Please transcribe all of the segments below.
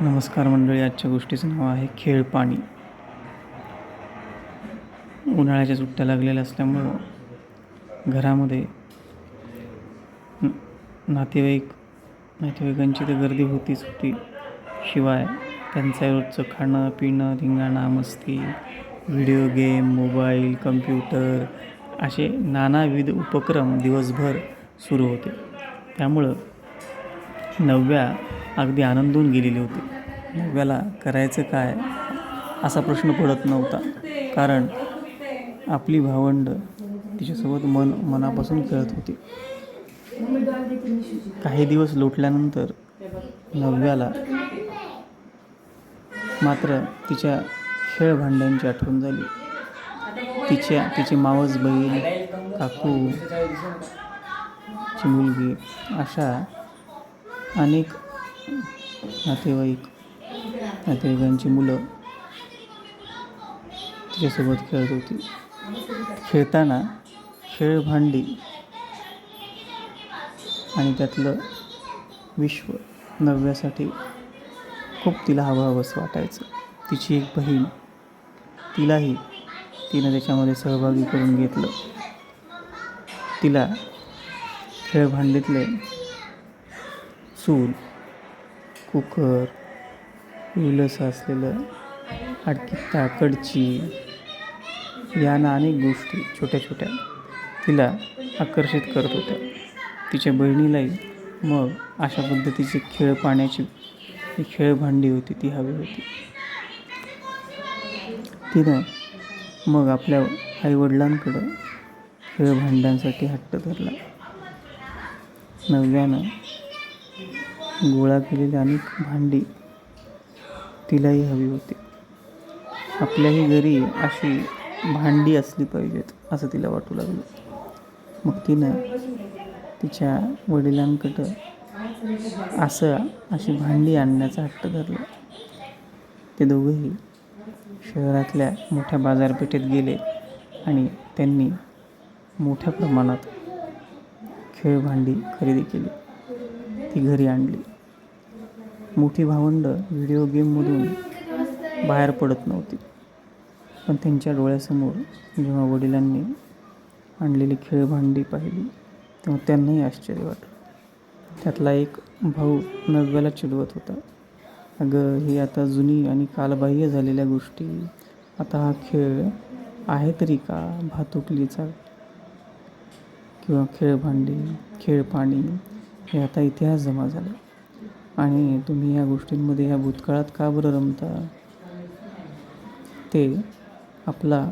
नमस्कार मंडळी आजच्या गोष्टीचं नाव आहे खेळ पाणी. उन्हाळ्याच्या सुट्ट्या लागलेल्या असल्यामुळं घरामध्ये न- नातेवाईक नातेवाईकांची तर गर्दी होतीच होती. शिवाय त्यांचं रोजचं खाणं पिणं धिंगाणा मस्ती व्हिडिओ गेम मोबाईल कम्प्युटर असे नानाविध उपक्रम दिवसभर सुरू होते. त्यामुळं नवव्या अगदी आनंदून गेलेली होती. नव्याला करायचं काय असा प्रश्न पडत नव्हता. कारण आपली भावंड तिच्यासोबत मन मनापासून खेळत होती. काही दिवस लोटल्यानंतर नव्याला मात्र तिच्या खेळ भांड्यांची आठवण झाली. तिच्या तिची मावस बहीण काकू ची मुलगी अशा अनेक नातेवाईक नातेवाईकांची मुलं तिच्यासोबत खेळत होती. खेळताना खेळ भांडी आणि त्यातलं विश्व नव्यासाठी खूप तिला हवं हवंसं वाटायचं. तिची एक बहीण तिलाही तिनं त्याच्यामध्ये सहभागी करून घेतलं. तिला खेळभांडीतले चूल कुकर विलस असलेलं अडकी ताकडची याना अनेक गोष्टी छोट्या छोट्या तिला आकर्षित करत होत्या. तिच्या बहिणीलाही मग अशा पद्धतीची खेळ पाण्याची ही खेळभांडी होती ती हवी होती. तिनं मग आपल्या आईवडिलांकडं खेळभांड्यांसाठी हट्ट धरला. नव्यानं गोळा केलेली अनेक भांडी तिलाही हवी होती. आपल्याही घरी अशी भांडी असली पाहिजेत असं तिला वाटू लागलं. मग तिनं तिच्या वडिलांकडं असं अशी भांडी आणण्याचा हट्ट धरला. ते दोघंही शहरातल्या मोठ्या बाजारपेठेत गेले आणि त्यांनी मोठ्या प्रमाणात खेळभांडी खरेदी केली. ती घरी आणली. मोठी भावंड व्हिडिओ गेममधून बाहेर पडत नव्हती. पण त्यांच्या डोळ्यासमोर जेव्हा वडिलांनी आणलेली खेळभांडी पाहिली तेव्हा त्यांनाही आश्चर्य वाटलं. त्यातला एक भाऊ नव्याला चिडवत होता. अगं ही आता जुनी आणि कालबाह्य झालेल्या गोष्टी. आता हा खेळ आहे तरी का भातुकलीचा? किंवा खेळभांडी खेळपाणी हे आता इतिहास जमा झाला. आणि तुम्ही या गोष्टींमध्ये ह्या भूतकाळात का बरं रमता? ते आपला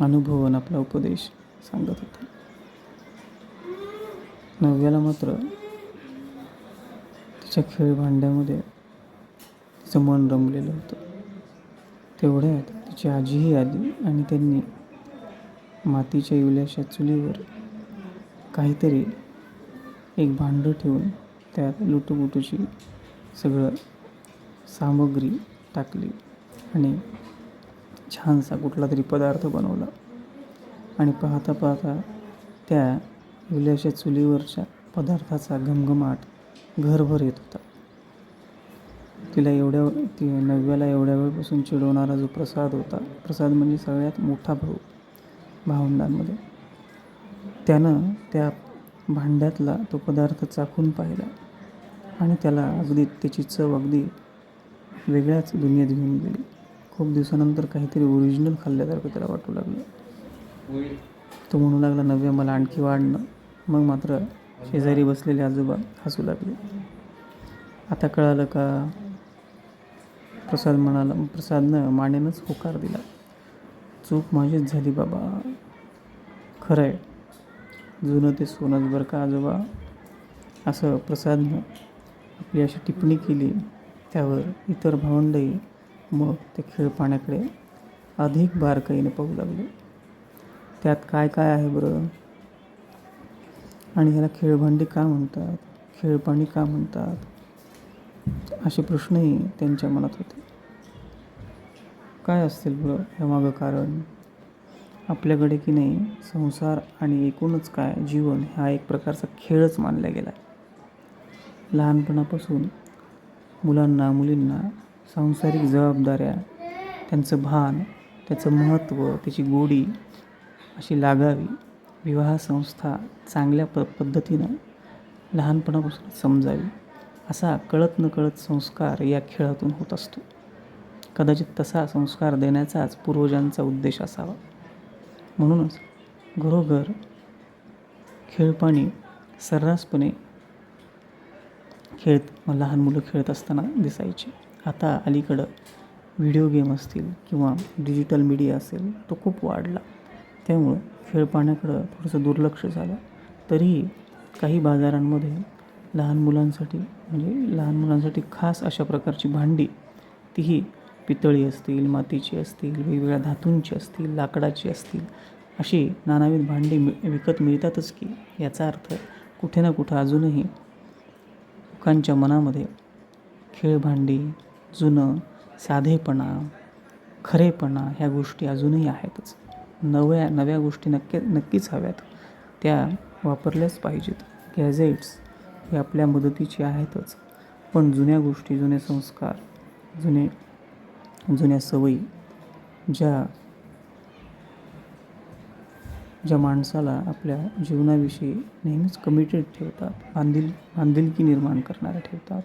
अनुभव आणि आपला उपदेश सांगत होता. नव्याला मात्र तिच्या खेळभांड्यामध्ये तिचं मन रमलेलं होतं. तेवढ्यात तिची आजीही आली आणि त्यांनी मातीच्या इवल्याशा चुलीवर काहीतरी एक भांडं ठेवून त्यात लुटूपुटूची सगळं सामग्री टाकली आणि छानसा कुठला तरी पदार्थ बनवला. आणि पाहता पाहता त्या विल्याच्या चुलीवरच्या पदार्थाचा घमघमाट घरभर येत होता. तिला एवढ्या ती नव्याला एवढ्या वेळपासून चिडवणारा जो प्रसाद होता प्रसाद म्हणजे सगळ्यात मोठा भाऊ भावंडांमध्ये. त्यानं त्या भांड्यातला तो पदार्थ चाखून पाहिला आणि त्याला अगदी त्याची चव अगदी वेगळ्याच दुनियेत घेऊन गेली. खूप दिवसानंतर काहीतरी ओरिजिनल खाल्ल्यासारखं त्याला वाटू लागलं. तो म्हणू लागला नव्या मला आणखी वाढणं मग मात्र शेजारी बसलेले आजोबा हसू लागले. आता कळालं का? प्रसाद म्हणाला प्रसादनं मानेनंच होकार दिला. चूक माझीच झाली बाबा. खरं आहे जुनं ते सोनंच बरं का आजोबा. असं प्रसादनं आपली अशी टिप्पणी केली. त्यावर इतर भावंडही मग ते खेळ पाण्याकडे अधिक बारकाईने पाहू लागले. त्यात काय काय आहे बरं? आणि ह्याला खेळभांडी का म्हणतात? खेळपाणी का म्हणतात? असे प्रश्नही त्यांच्या मनात होते. काय असतील बरं ह्यामागं कारण? आपल्याकडे की नाही संसार आणि एकूणच काय जीवन हा एक प्रकारचा खेळच मानला गेला आहे लहानपणापासून मुलांना मुलींना सांसारिक जबाबदाऱ्या त्यांचं भान त्याचं महत्त्व त्याची गोडी अशी लागावी. विवाह संस्था चांगल्या प पद्धतीनं लहानपणापासून समजावी असा कळत नकळत संस्कार या खेळातून होत असतो. कदाचित तसा संस्कार देण्याचाच पूर्वजांचा उद्देश असावा. म्हणूनच घरोघर खेळपाणी सर्रासपणे खेळत लहान मुलं खेळत असताना दिसायचे. आता अलीकडं व्हिडिओ गेम असतील किंवा डिजिटल मीडिया असेल तो खूप वाढला. त्यामुळं खेळपाण्याकडं थोडंसं दुर्लक्ष झालं. तरीही काही बाजारांमध्ये लहान मुलांसाठी म्हणजे लहान मुलांसाठी खास अशा प्रकारची भांडी तीही पितळी असतील मातीची असतील वेगवेगळ्या धातूंची असतील लाकडाची असतील अशी नानाविध भांडी मि विकत मिळतातच की याचा अर्थ कुठे ना कुठं अजूनही लोकांच्या मनामध्ये खेळभांडी जुनं साधेपणा खरेपणा ह्या गोष्टी अजूनही आहेतच. नव्या नव्या गोष्टी नक्की नक्कीच हव्यात. त्या वापरल्याच पाहिजेत. गॅझेट्स हे आपल्या मदतीचे आहेतच. पण जुन्या गोष्टी जुने संस्कार जुने जुन्या सवयी ज्या ज्या माणसाला आपल्या जीवनाविषयी नेहमीच कमिटेड ठेवतात बांधिल बांधिलकी निर्माण करणाऱ्या ठेवतात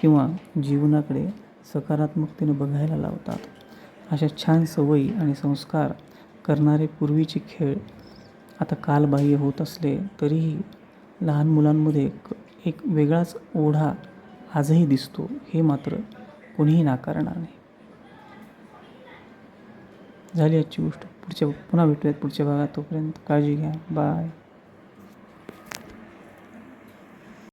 किंवा जीवनाकडे सकारात्मकतेने बघायला लावतात. अशा छान सवयी आणि संस्कार करणारे पूर्वीचे खेळ आता कालबाह्य होत असले तरीही लहान मुलांमध्ये एक एक वेगळाच ओढा आजही दिसतो हे मात्र कोणीही नाकारणार नाही. झाली आजची गोष्ट. पुढच्या पुन्हा भेटूयात पुढच्या भागात. तोपर्यंत काळजी घ्या. बाय